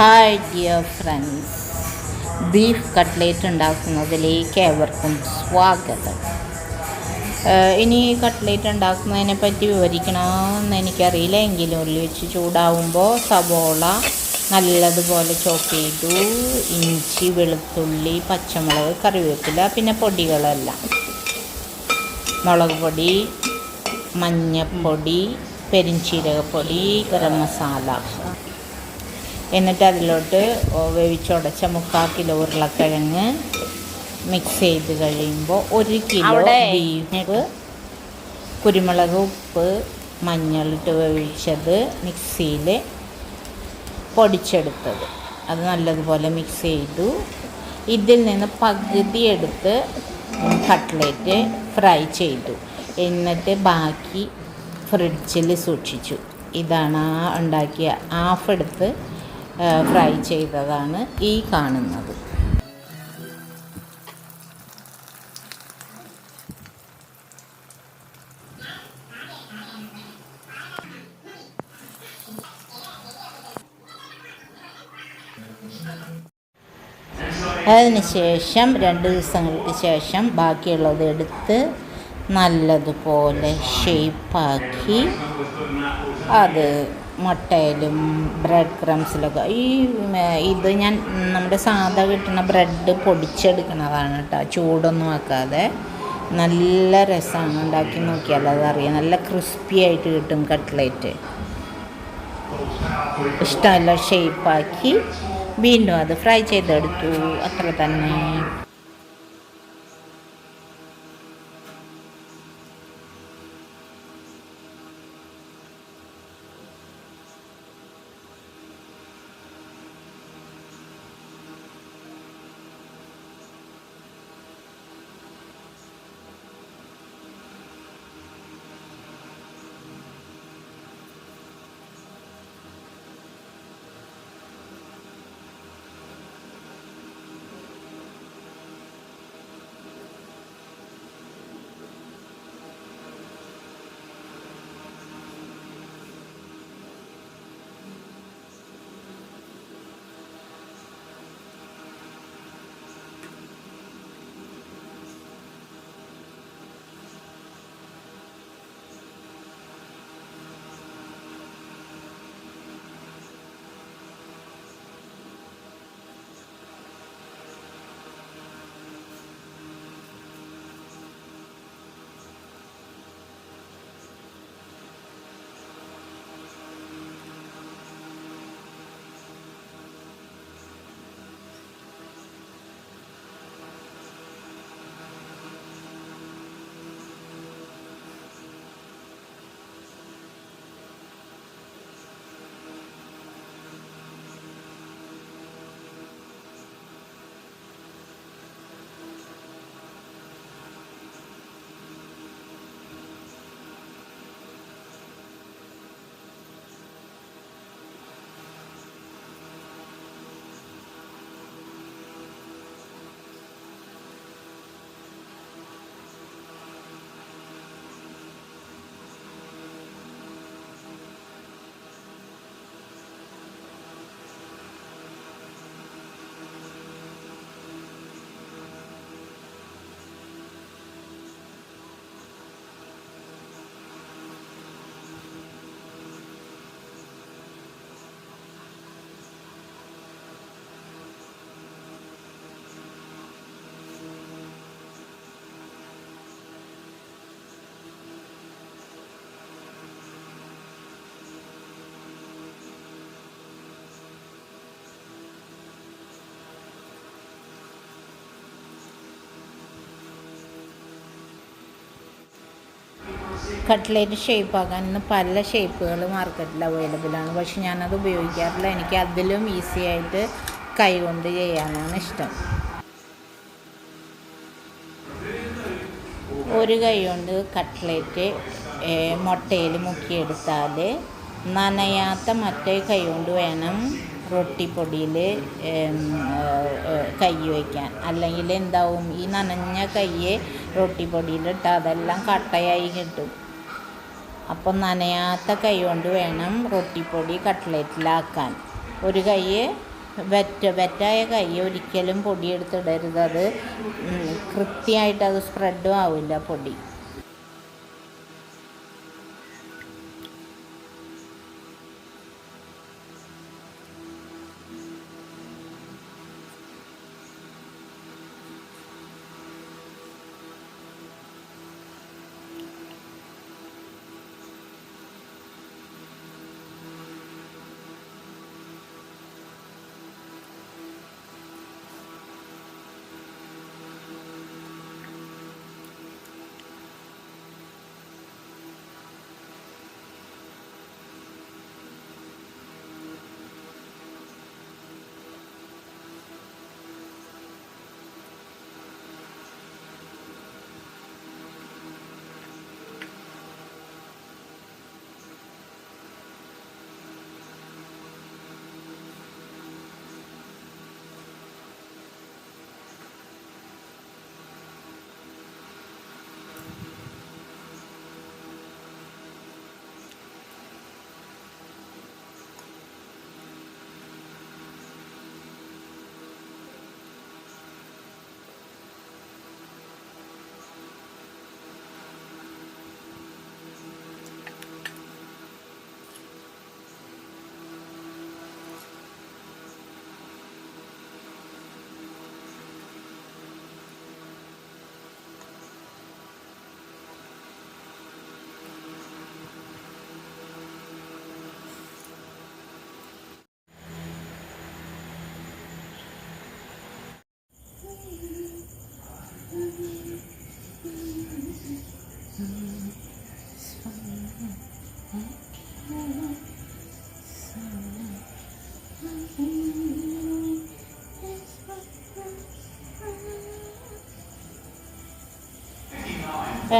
Hi dear friends beef cutlet ഉണ്ടാക്കുന്നതിലേക്ക് ഏവർക്കും സ്വാഗതം. ഇനി കട്ട്ലേറ്റ് ഉണ്ടാക്കുന്നതിനെ പറ്റി വിവരിക്കണമെന്ന് എനിക്കറിയില്ല. എങ്കിലും ഉള്ളി വെച്ച് ചൂടാവുമ്പോൾ സബോള നല്ലതുപോലെ ചോപ്പ് ചെയ്തു. ഇഞ്ചി വെളുത്തുള്ളി പച്ചമുളക് കറിവേപ്പില പിന്നെ പൊടികളെല്ലാം. മുളക് പൊടി മഞ്ഞൾപ്പൊടി പെരിഞ്ചീരകപ്പൊടി ഗരം മസാല. എന്നിട്ട് അതിലോട്ട് വേവിച്ചുടച്ച മുക്കാൽ കിലോ ഉരുളക്കിഴങ്ങ് മിക്സ് ചെയ്ത് കഴിയുമ്പോൾ ഒരു കിലോ ബീഫ് കുരുമുളക് ഉപ്പ് മഞ്ഞളിട്ട് വേവിച്ചത് മിക്സിയിൽ പൊടിച്ചെടുത്തത്. അത് നല്ലതുപോലെ മിക്സ് ചെയ്തു. ഇതിൽ നിന്ന് പകുതി എടുത്ത് കട്ട്ലേറ്റ് ഫ്രൈ ചെയ്തു. എന്നിട്ട് ബാക്കി ഫ്രിഡ്ജിൽ സൂക്ഷിച്ചു. ഇതാണ് ആ ഉണ്ടാക്കിയ ഹാഫ് എടുത്ത് ഫ്രൈ ചെയ്തതാണ് ഈ കാണുന്നത്. അതിനുശേഷം രണ്ട് ദിവസങ്ങൾക്ക് ശേഷം ബാക്കിയുള്ളത് എടുത്ത് നല്ലതുപോലെ ഷേപ്പാക്കി അത് മുട്ടയിലും ബ്രെഡ് ക്രംസിലൊക്കെ ഈ ഇത് ഞാൻ നമ്മുടെ സാധാ കിട്ടുന്ന ബ്രെഡ് പൊടിച്ചെടുക്കുന്നതാണ് കേട്ടോ. ചൂടൊന്നും വെക്കാതെ നല്ല രസമാണ് ഉണ്ടാക്കി നോക്കിയാൽ അതറിയാം. നല്ല ക്രിസ്പി ആയിട്ട് കിട്ടും കട്ട്ലേറ്റ് ഇഷ്ടമല്ല ഷേപ്പാക്കി വീണ്ടും അത് ഫ്രൈ ചെയ്തെടുത്തു. അത്ര തന്നെ കട്ട്ലേറ്റ് ഷേപ്പ് ആക്കാൻ ഇന്ന് പല ഷേപ്പുകൾ മാർക്കറ്റിൽ അവൈലബിൾ ആണ്. പക്ഷെ ഞാനത് ഉപയോഗിക്കാറില്ല. എനിക്ക് അതിലും ഈസി ആയിട്ട് കൈ കൊണ്ട് ചെയ്യാനാണ് ഇഷ്ടം. ഒരു കൈ കൊണ്ട് കട്ട്ലേറ്റ് മുട്ടയിൽ മുക്കിയെടുത്താൽ നനയാത്ത മറ്റേ കൈ കൊണ്ട് വേണം റൊട്ടിപ്പൊടിയിൽ കൈ വയ്ക്കാൻ. അല്ലെങ്കിൽ എന്താവും ഈ നനഞ്ഞ കയ്യെ റൊട്ടിപ്പൊടിയിലിട്ട് അതെല്ലാം കട്ടയായി കിട്ടും. അപ്പം നനയാത്ത കൈ കൊണ്ട് വേണം റൊട്ടിപ്പൊടി കട്ട്ലേറ്റിലാക്കാൻ. ഒരു കൈ വെറ്റ വെറ്റായ കൈ ഒരിക്കലും പൊടിയെടുത്തിടരുത്. അത് കൃത്യമായിട്ട് അത് സ്പ്രെഡും ആവില്ല പൊടി.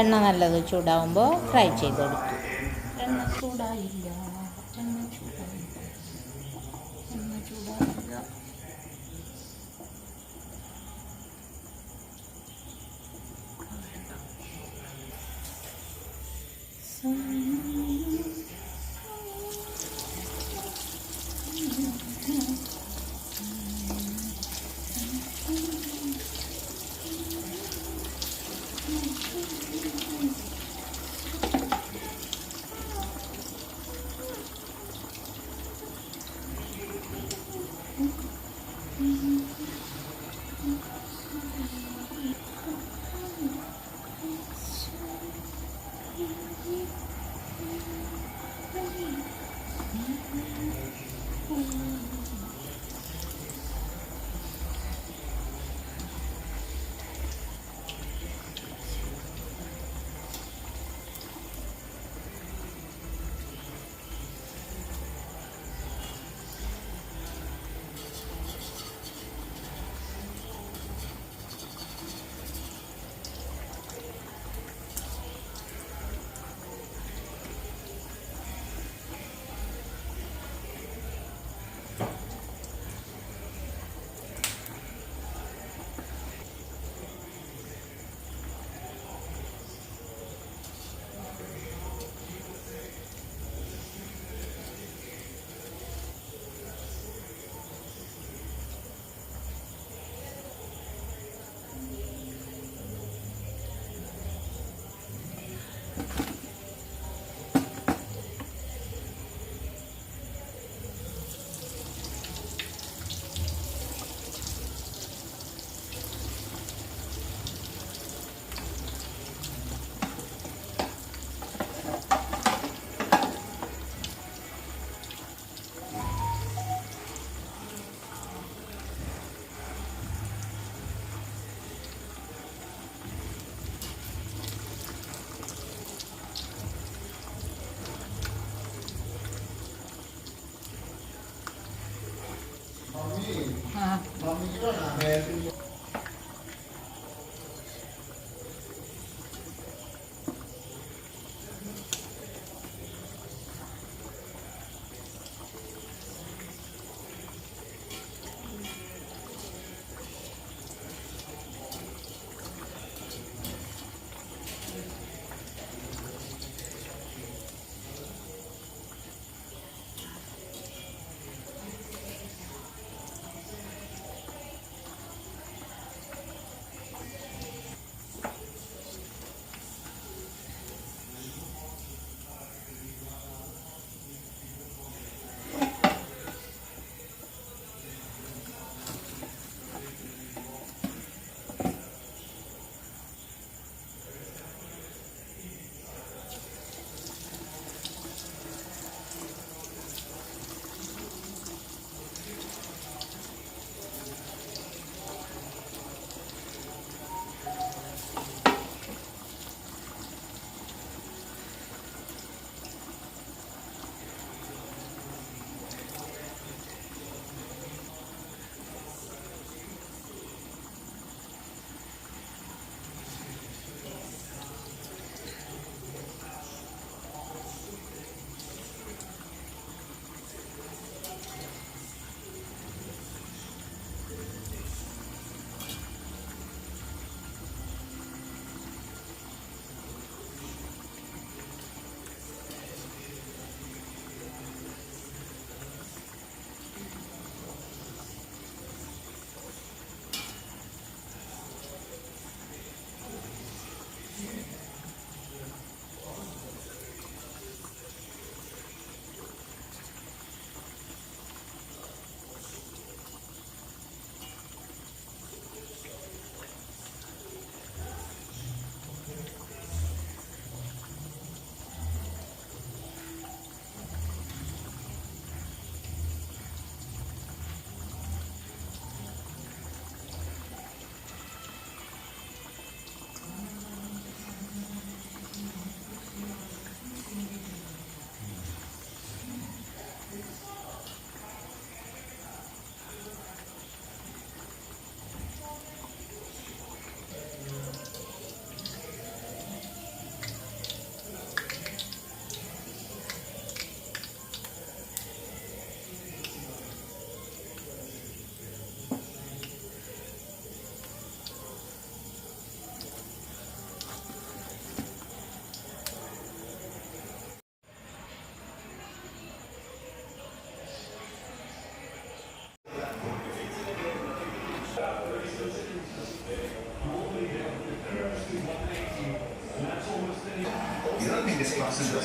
എണ്ണ നല്ലത് ചൂടാവുമ്പോൾ ഫ്രൈ ചെയ്തെടുത്തു എണ്ണ ചൂടായില്ല. എണ്ണ ചൂടായില്ല. എണ്ണ ചൂടായില്ല. Thank you. Mm-hmm.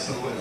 excellent.